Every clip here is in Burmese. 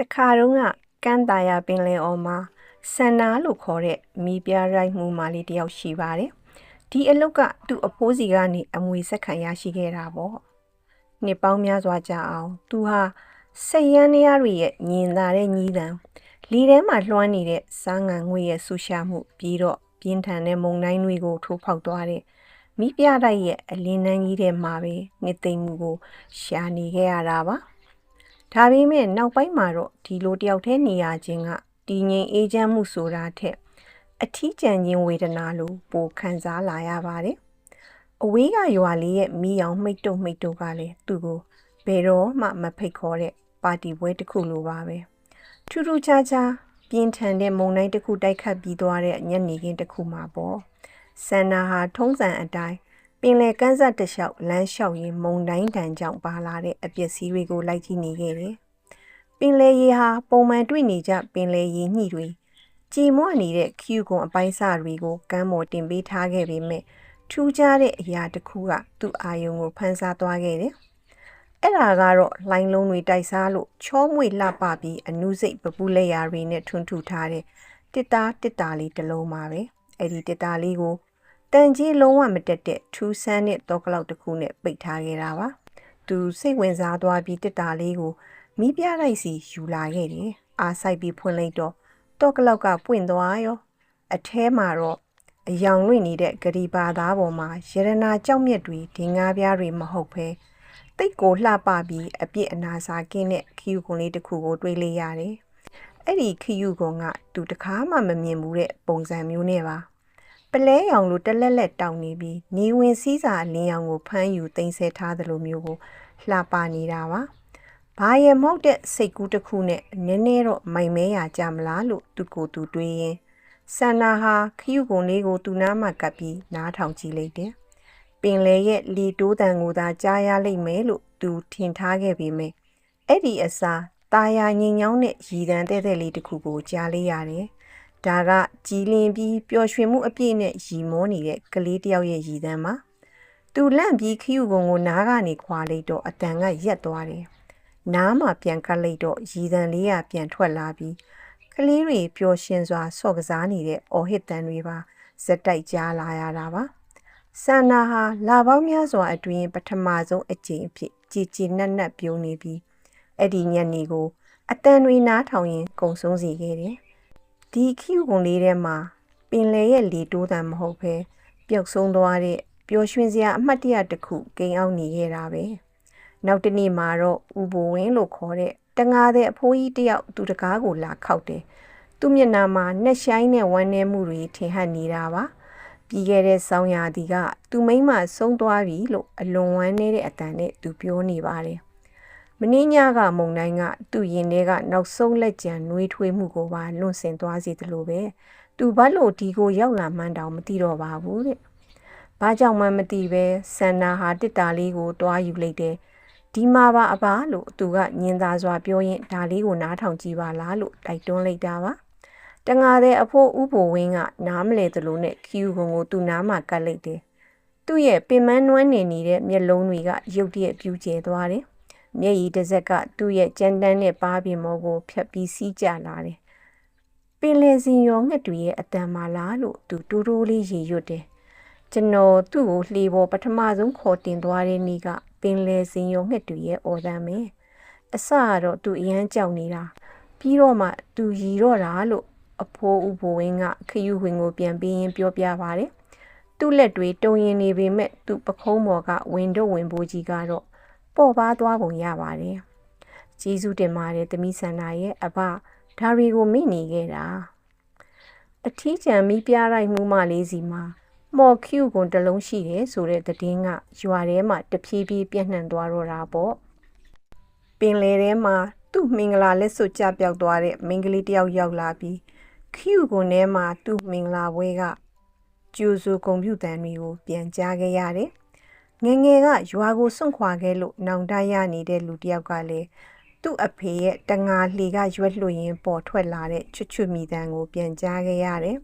တခါတုန်းကကမ်းတာယာပင်လယ်အော်မှာဆန်နာလို့ခေါ်တဲ့မီးပြားရိုက်မှုမာလေးတစ်ယောက်ရှိပါတယ်။ဒီအလုတ်ကသူ့အဖိုးစီကနေအမွေဆက်ခံရရှိခဲ့တာပေါ့။နှစ်ပေါင်းများစွာကြာအောင်သူဟာစိတ်ရမ်းနေရတွေရဲ့ညင်သာတဲ့ညီးတံလီထဲမှာလွှမ်းနေတဲ့စားငံငွေရဲ့ဆူရှာမှုပြီးတော့ပြင်းထန်တဲ့မုန်တိုင်းတွေကိုထိုးဖောက်သွားတဲ့မိပြတိုက်ရဲ့အလင်းနှန်းကြီးထဲမှာပဲနှစ်သိမ့်မှုကိုရှာနေခဲ့ရတာပါ။ ဒါပေမဲ့နောက်ပိုင်းမှာတော့ဒီလိုတယောက်တည်းနေရခြင်းကတည်ငြိမ်အေးချမ်းမှုဆိုတာထက် အထီးကျန်ခြင်းဝေဒနာလိုပိုခံစားလာရပါတယ်။အဝေးကရွာလေးရဲ့မိအောင်မိတ်တုံမိတ်တုံကလည်းသူ့ကိုဘယ်တော့မှမဖိတ်ခေါ်တဲ့ပါတီပွဲတစ်ခုလိုပါပဲ။ထူးထူးခြားခြားပြင်းထန်တဲ့မုန်တိုင်းတစ်ခုတိုက်ခတ်ပြီးသွားတဲ့ညနေခင်းတစ်ခုမှာပေါ့။ဆန္နာဟာထုံးစံအတိုင်း ပင်လယ်ကမ်းစပ်တစ်လျှောက်လမ်းလျှောက်ရင်မုန်တိုင်းတန်ကြောင့်ပါလာတဲ့အပျက်စီးတွေကိုလိုက်ကြည့်နေခဲ့တယ်။ပင်လယ်ရေဟာပုံမှန်တွေ့နေကြပင်လယ်ရေညှိတွေကြည်မွနေတဲ့ခ ्यू ကွန်အပိုင်းစတွေကိုကမ်းပေါ်တင်ပေးထားခဲ့ပေမဲ့ထူးခြားတဲ့အရာတစ်ခုကသူ့အာယုံကိုဖန်ဆာသွားခဲ့တယ်။အဲ့ဒါကတော့လှိုင်းလုံးတွေတိုက်စားလို့ချောမွေလှပပြီးအနုစိတ်ပပူလက်ရာတွေနဲ့ထွန်းထူထားတဲ့တစ်သားတစ်တာလေးတစ်လုံးပါပဲ။အဲ့ဒီတစ်တာလေးကို တန်ကြီးလုံးဝမတက်တဲ့ထူးဆန်းတဲ့တော့ကလောက်တစ်ခုနဲ့ပိတ်ထားခဲ့တာပါ။သူစိတ်ဝင်စားသွားပြီးတစ်တာလေးကိုမိပြလိုက်စီယူလာခဲ့တယ်။အားဆိုင်ပြီးဖွင့်လိုက်တော့တော့ကလောက်ကပွင့်သွားရောအထဲမှာတော့အယောင်လွင့်နေတဲ့ဂရီပါသားပေါ်မှာရတနာကြောက်မြက်တွေဒီငါးပြားတွေမဟုတ်ဘဲတိတ်ကိုလှပပြီးအပြစ်အနာစာကင်းတဲ့ခီယူကွန်လေးတစ်ခုကိုတွေးလိုက်ရတယ်။အဲ့ဒီခီယူကွန်ကသူတခါမှမမြင်ဘူးတဲ့ပုံစံမျိုးနဲ့ပါ။ ပလဲရောင်လိုတလက်လက်တောင်နေပြီးနေဝင်စည်းစာအလင်းရောင်ကိုဖမ်းယူတင်ဆက်ထားသလိုမျိုးကိုလှပနေတာပါ။ဘာရမဟုတ်တဲ့စိတ်ကူးတစ်ခုနဲ့နည်းနည်းတော့မိုင်မဲရကြမလားလို့သူကိုယ်သူတွေးရင်ဆန္နာဟာခယူကုန်လေးကိုသူနားမှာကပ်ပြီးနားထောင်ကြည့်လိုက်တယ်။ပင်လေရဲ့လီတိုးတန်ကိုသာကြားရလိမ့်မယ်လို့သူထင်ထားခဲ့ပေမဲ့အဲ့ဒီအစားตาယာငင်ညောင်းတဲ့ရည်တန်းတဲ့တဲ့လေးတစ်ခုကိုကြားလေးရတယ်။ ဒါကကြည်လင်ပြီးပျော်ရွှင်မှုအပြည့်နဲ့ရည်မောနေတဲ့ကလေးတယောက်ရဲ့ရည်တန်းမှာသူလန့်ပြီးခယူကုန်ကိုနားကနေခွာလိုက်တော့အတန်ကရက်သွားတယ်။နားမှာပြန်ကပ်လိုက်တော့ရည်တံလေးကပြန်ထွက်လာပြီးကလေးတွေပျော်ရွှင်စွာဆော့ကစားနေတဲ့အော်ဟစ်တန်တွေပါဇက်တိုက်ကြားလာရတာပါဆန္နာဟာလာပေါင်းများစွာအတွင်းပထမဆုံးအကြိမ်အဖြစ်ကြည်ကြည်နက်နက်ပြုံးနေပြီးအဲ့ဒီညနေကိုအတန်တွေနားထောင်ရင်ကုံဆုံးစီခဲ့တယ် ဒီခ ्यू ကုန်လေးထဲမှာပင်လေရဲ့လေတိုးတန်မဟုတ်ဘဲပျောက်ဆုံးသွားတဲ့ပျော်ရွှင်စရာအမှတ်တရတစ်ခုကိန်းအောင်နေခဲ့တာပဲ။နောက်တနေ့မှာတော့ဥဘဝင်းလို့ခေါ်တဲ့တငါတဲ့အဖိုးကြီးတယောက်သူတကားကိုလာခောက်တယ်သူ့မျက်နှာမှာနှက်ဆိုင်တဲ့ဝမ်းနည်းမှုတွေထင်ဟပ်နေတာပါပြီးခဲ့တဲ့ဆောင်းရာသီကသူမိမဆုံးသွားပြီလို့အလွန်ဝမ်းနည်းတဲ့အတန်နဲ့သူပြောနေပါတယ် မင်းညကမုံတိုင်းကသူ့ရင်ထဲကနောက်ဆုံးလက်ကျန်နှွေးထွေးမှုကိုပါလွန့်စင်သွားစေသလိုပဲသူဘာလို့ဒီကိုရောက်လာမှန်းတောင်မသိတော့ပါဘူးတဲ့။ဘာကြောင့်မှမသိပဲဆန္နာဟာတစ်တာလေးကိုတွားယူလိုက်တယ်။ဒီမှာပါအပါလို့သူကညင်သာစွာပြောရင်ဒါလေးကိုနားထောင်ကြည့်ပါလားလို့တိုက်တွန်းလိုက်တာပါတငါတဲ့အဖိုးဥပိုဝင်းကနားမလဲသလိုနဲ့ခ ्यू ခုံကိုသူ့နားမှာကတ်လိုက်တယ်သူ့ရဲ့ပင်မနွမ်းနေနေတဲ့မျက်လုံးတွေကရုတ်တရက်ပြူကျဲသွားတယ် မျက်ရည်တစ်စက်ကသူ့ရဲ့ကြမ်းတမ်းတဲ့ပါးပြင်မောကိုဖြတ်ပြီးစီးကျလာတယ်ပင်လယ်စင်ရောငှက်တွေရဲ့အတန်မာလားလို့သူတိုးတိုးလေးရေရွတ်တယ်ကျွန်တော်သူ့ကိုလှေပေါ်ပထမဆုံးခေါ်တင်သွားတဲ့နေ့ကပင်လေစင်ရုံငှက်တူရဲ့အော်တမ်းပဲအစကတော့သူအရန်ကြောက်နေတာပြီးတော့မှသူရီတော့တာလို့အဖိုးဥဘဝင်းကခယူဝင်ကိုပြန်ပြီးရင်ပြောပြပါတယ်သူ့လက်တွေတုံရင်နေပေမဲ့သူ့ပခုံးပေါ်ကဝင်တော့ဝင်ပိုးကြီးကတော့ ပေါ့ပါသွားပုံရပါတယ်ကျေးဇူးတင်ပါတယ်သမီးဆန္ဒရဲ့အဘဒါရီကိုမိနေခဲ့တာအထီးကျန်မိပြလိုက်မှုမလေးစီမှာမော်ကျူကွန်တလုံးရှိတယ်ဆိုတဲ့သတင်းကရွာထဲမှာတဖြည်းဖြည်းပြန့်နှံ့သွားတော့တာပေါ့ပင်လယ်ထဲမှာသူ့မင်္ဂလာလက်စွပ်ကြပြောက်သွားတဲ့မင်္ဂလေးတယောက်ရောက်လာပြီးခ ्यू ကွန်ထဲမှာသူ့မင်္ဂလာပွဲကကျူဆူကွန်ပျူတာတွေကိုပြန်ကြားခဲ့ရတယ် ငငယ်ကရွာကိုစွန့်ခွာခဲ့လို့နောင်တရနေတဲ့လူတယောက်ကလည်းသူ့အဖေရဲ့တငါလှေကရွက်လွှတ်ရင်ပေါ်ထွက်လာတဲ့ချွတ်ချွတ်မိတန်ကို ပြန်ကြားခဲ့ရတယ်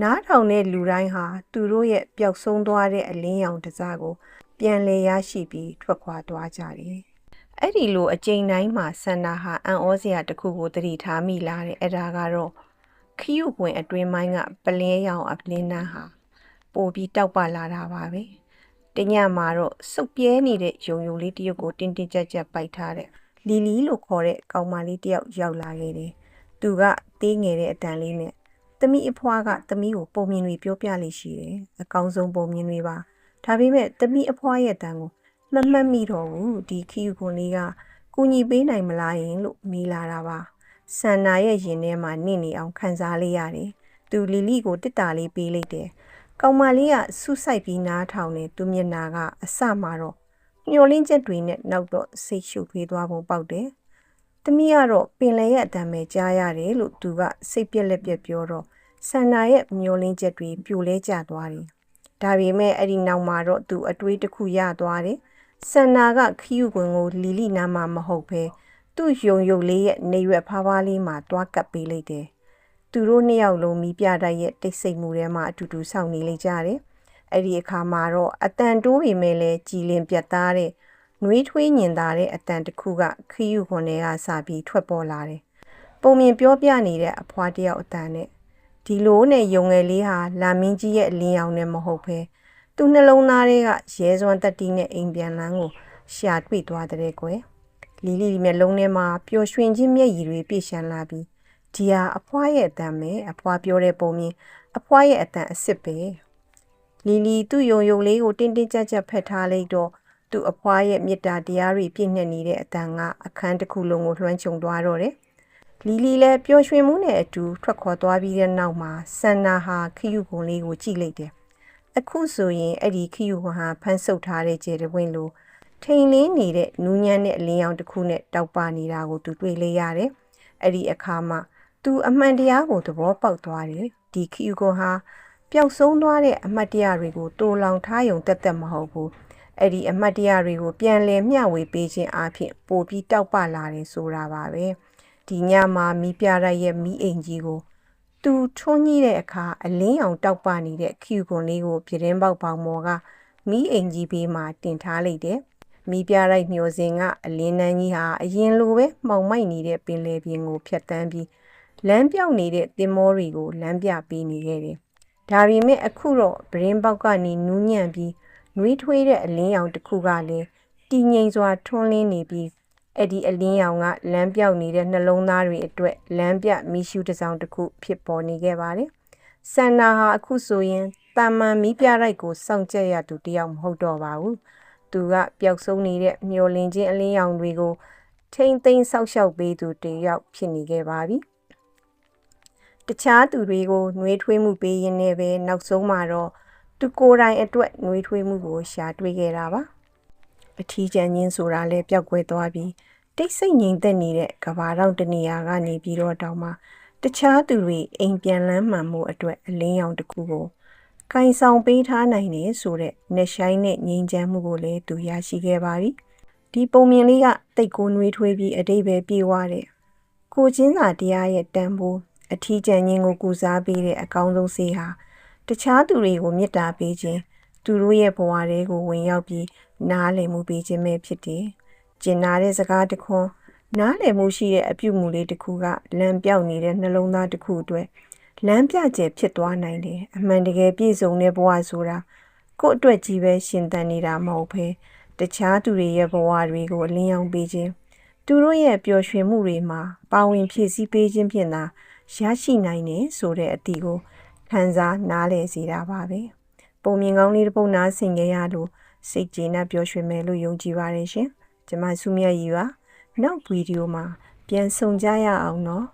နားထောင်တဲ့လူတိုင်းဟာသူတို့ရဲ့ပျောက်ဆုံးသွားတဲ့အလင်းရောင်တစားကို ပြန်လည်ရရှိပြီးထွက်ခွာသွားကြတယ်အဲ့ဒီလိုအကြိမ်တိုင်းမှာဆန္ဒဟာအံ့ဩစရာတစ်ခုကိုသတိထားမိလာတယ်အဲ့ဒါကတော့ခီးယူကွင်အတွင်းပိုင်းကပလင်းရောင်အပလင်းနှန်းဟာပိုပြီးတောက်ပလာတာပါပဲ တညမှာတော့စုပ်ပြဲနေတဲ့ယုံယုံလေးတစ်ရုပ်ကိုတင်းတင်းကြပ်ကြပ်ပိုက်ထားတဲ့လီလီလို့ခေါ်တဲ့ကောင်မလေးတစ်ယောက်ရောက်လာခဲ့တယ်သူကသေးငယ်တဲ့အတန်လေးနဲ့သမီးအဖွားကသမီးကိုပုံမြင်တွေပြောပြလိရှိတယ်အကောင်းဆုံးပုံမြင်တွေပါဒါပေမဲ့သမီးအဖွားရဲ့တန်ကိုမမှတ်မိတော့ဘူးဒီခီယူခွန်လေးကကူညီပေးနိုင်မလားယင်လို့မေးလာတာပါဆန္နာရဲ့ရင်ထဲမှာနင့်နေအောင်ခံစားလေးရတယ်သူလီလီကိုတစ်တာလေးပေးလိုက်တယ် ကောင်မလေးကဆူဆိုင်ပြီးနားထောင်နေသူမျက်နာကအစမှာတော့မျောလင်းချက်တွေနဲ့နောက်တော့စိတ်ရှုပ်ထွေးသွားပုံပေါက်တယ်။သမီးကတော့ပင်လယ်ရဲ့အတံပဲကြားရတယ်လို့သူကစိတ်ပြက်လက်ပြက်ပြောတော့ဆန္နာရဲ့မျောလင်းချက်တွေပြိုလဲကျသွားတယ်။ဒါပေမဲ့အဲ့ဒီနောက်မှာတော့သူအတွေးတစ်ခုရသွားတယ်။ဆန္နာကခီးယူကွင်ကိုလီလီနာမှာမဟုတ်ဘဲသူ့ယုံယုံလေးရဲ့နေရွက်ဖားဖားလေးမှာတွားကပ်ပေးလိုက်တယ်။ သူတို့နှစ်ယောက်လုံးမိပြတိုက်ရဲ့တိတ်ဆိတ်မှုထဲမှာအတူတူစောင့်နေလိုက်ကြတယ်။အဲ့ဒီအခါမှာတော့အတန်တိုးပေမဲ့လည်းကြည်လင်ပြတ်သားတဲ့နှွေးထွေးညင်သာတဲ့အတန်တစ်ခုကခီးယူခွန်တွေကစပြီးထွက်ပေါ်လာတယ်။ပုံမြင်ပြောပြနေတဲ့အဖွားတယောက်အတန်နဲ့ဒီလိုနဲ့ယုံငယ်လေးဟာလာမင်းကြီးရဲ့အလင်းရောင်နဲ့မဟုတ်ဘဲသူနှလုံးသားထဲကရဲစွမ်းတက်တီးနဲ့အိမ်ပြန်လန်းကိုရှာတွေ့သွားတဲ့ကွယ်လီလီမျက်လုံးထဲမှာပျော်ရွှင်ခြင်းမျက်ရည်တွေပြည့်ရှမ်းလာပြီး ဒီဟာအဖွားရဲ့အတန်ပဲအဖွားပြောတဲ့ပုံမြင်အဖွားရဲ့အတန်အစ်စ်ပဲလီလီသူ့ယုံယုံလေးကိုတင်းတင်းကြပ်ကြပ်ဖက်ထားလိုက်တော့သူ့အဖွားရဲ့မေတ္တာတရားတွေပြည့်ညက်နေတဲ့အတန်ကအခန်းတစ်ခုလုံးကိုလွှမ်းခြုံသွားတော့တယ်လီလီလည်းပျော်ရွှင်မှုနဲ့အတူထွက်ခေါ်သွားပြီးတဲ့နောက်မှာဆန္နာဟာခီယူကွန်လေးကိုကြည့်လိုက်တယ်အခုဆိုရင်အဲ့ဒီခီယူကွန်ဟာဖမ်းဆုပ်ထားတဲ့ကျေတဝင်းလိုထိန်လင်းနေတဲ့နူးညံ့တဲ့အလင်းရောင်တစ်ခုနဲ့တောက်ပနေတာကိုသူတွေ့လေရတယ်အဲ့ဒီအခါမှာ သူအမှန်တရားကိုသဘောပေါက်သွားတယ်ဒီခီယူကွန်ဟာပျောက်ဆုံးသွားတဲ့အမတ်တရားတွေကိုတိုးလောင်ထားယုံတက်တက်မဟုတ်ဘူးအဲ့ဒီအမတ်တရားတွေကို ပြန်လည်မျှဝေပေးခြင်းအပြင်ပိုပြီးတောက်ပလာတယ်ဆိုတာပါပဲဒီညမှာမိပြရိုက်ရဲ့မိအိမ်ကြီးကို သူထွန်းကြီးတဲ့အခါအလင်းအောင်တောက်ပနေတဲ့ခီကွန်လေးကိုပြတင်းပေါက်ပေါင်မော်ကမိအိမ်ကြီးဘေးမှာတင်ထားလိုက်တယ်မိပြရိုက်မျောစင်ကအလင်းနှန်းကြီးဟာအရင်လိုပဲမှောင်မိုက်နေတဲ့ပင်လယ်ပြင်ကိုဖြတ်တန်းပြီး လမ်းပြောက်နေတဲ့တင်မောတွေကိုလမ်းပြပေးနေခဲ့တယ်။ဒါပေမဲ့အခုတော့ဗရင်ပေါက်ကနေနူးညံ့ပြီးနှွေးထွေးတဲ့အလင်းရောင်တစ်ခုကလည်းတည်ငြိမ်စွာထွန်းလင်းနေပြီးအဲ့ဒီအလင်းရောင်ကလမ်းပြောက်နေတဲ့နှလုံးသားတွေအတွက်လမ်းပြမီးရှူးတစ်စောင်တစ်ခုဖြစ်ပေါ်နေခဲ့ပါတယ်။ဆန္နာဟာအခုဆိုရင်တာမန်မီးပြရိုက်ကိုစောင့်ကြက်ရသူတယောက်မဟုတ်တော့ပါဘူး။သူကပျောက်ဆုံးနေတဲ့မျောလင်းခြင်းအလင်းရောင်တွေကိုထိမ့်သိမ်းဆောက်ရှောက်ပေးသူတယောက်ဖြစ်နေခဲ့ပါပြီ။ တခြားသူတွေကိုနှွေးထွေးမှုပေးရင်းနဲ့ပဲနောက်ဆုံးမှာတော့သူကိုယ်တိုင်အတွက်နှွေးထွေးမှုကိုရှာတွေ့ခဲ့တာပါ။အထီးကျန်ချင်းဆိုတာလည်းပျောက်ကွယ်သွားပြီးတိတ်ဆိတ်ငြိမ်သက်နေတဲ့ကဘာတော့တနေရာကနေပြီးတော့တောင်မှတခြားသူတွေအိမ်ပြန်လန်းမှန်မှုအတွက်အလင်းရောင်တစ်ခုကိုကင်ဆောင်ပေးထားနိုင်တယ်ဆိုတဲ့နှဆိုင်နဲ့ငြိမ်ချမ်းမှုကိုလည်းသူရရှိခဲ့ပါပြီ။ဒီပုံမြင်လေးကတိတ်ကိုနှွေးထွေးပြီးအတိတ်ပဲပြေးသွားတယ်။ကိုချင်းစာတရားရဲ့တန်ဖိုး အထီးကျန်ခြင်းကိုကူစားပေးတဲ့အကောင်းဆုံးစေဟာတခြားသူတွေကိုမေတ္တာပေးခြင်းသူတို့ရဲ့ဘဝတွေကိုဝင်ရောက်ပြီးနားလည်မှုပေးခြင်းပဲဖြစ်တယ်။ကျင်နာတဲ့စကားတခွန်းနားလည်မှုရှိတဲ့အပြုမှုလေးတစ်ခုကလမ်းပြောက်နေတဲ့နှလုံးသားတစ်ခုအတွက်လမ်းပြကျဖြစ်သွားနိုင်တယ်။အမှန်တကယ်ပြည့်စုံတဲ့ဘဝဆိုတာကိုယ့်အတွက်ကြီးပဲရှင်သန်နေတာမဟုတ်ဘဲတခြားသူတွေရဲ့ဘဝတွေကိုအလင်းရောင်ပေးခြင်းသူတို့ရဲ့ပျော်ရွှင်မှုတွေမှာပါဝင်ဖြည့်ဆည်းပေးခြင်းဖြင့်သာ ရရှိနိုင်တယ်ဆိုတဲ့အတီကိုခံစားနားလည်စေတာပါပဲပုံမြင်ကောင်းလေးတစ်ပုဒ်နားဆင်ကြရလို့စိတ်ကျေနပ်ပျော်ရွှင်မယ်လို့ယုံကြည်ပါတယ်ရှင် ကျွန်မဆုမြတ်ရီပါနောက်ဗီဒီယိုမှာပြန်ဆုံကြရအောင်နော်